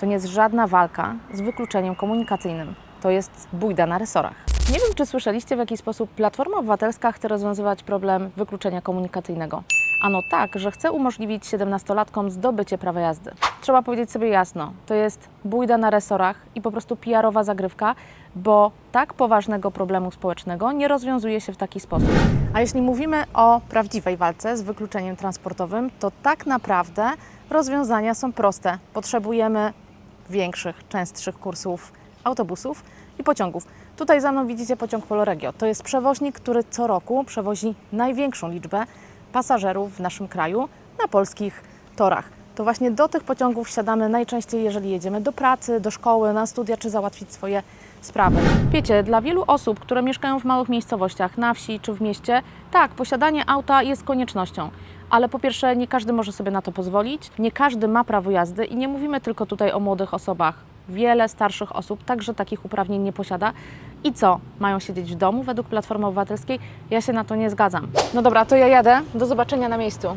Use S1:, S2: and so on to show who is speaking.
S1: to nie jest żadna walka z wykluczeniem komunikacyjnym. To jest bójda na resorach. Nie wiem, czy słyszeliście, w jaki sposób Platforma Obywatelska chce rozwiązywać problem wykluczenia komunikacyjnego. Ano tak, że chce umożliwić 17-latkom zdobycie prawa jazdy. Trzeba powiedzieć sobie jasno, to jest bójda na resorach i po prostu PR-owa zagrywka, bo tak poważnego problemu społecznego nie rozwiązuje się w taki sposób. A jeśli mówimy o prawdziwej walce z wykluczeniem transportowym, to tak naprawdę rozwiązania są proste. Potrzebujemy większych, częstszych kursów autobusów i pociągów. Tutaj za mną widzicie pociąg Poloregio. To jest przewoźnik, który co roku przewozi największą liczbę pasażerów w naszym kraju na polskich torach. To właśnie do tych pociągów wsiadamy najczęściej, jeżeli jedziemy do pracy, do szkoły, na studia czy załatwić swoje sprawy. Wiecie, dla wielu osób, które mieszkają w małych miejscowościach, na wsi czy w mieście, tak, posiadanie auta jest koniecznością. Ale po pierwsze, nie każdy może sobie na to pozwolić, nie każdy ma prawo jazdy i nie mówimy tylko tutaj o młodych osobach. Wiele starszych osób także takich uprawnień nie posiada. I co? Mają siedzieć w domu według Platformy Obywatelskiej? Ja się na to nie zgadzam. No dobra, to ja jadę. Do zobaczenia na miejscu.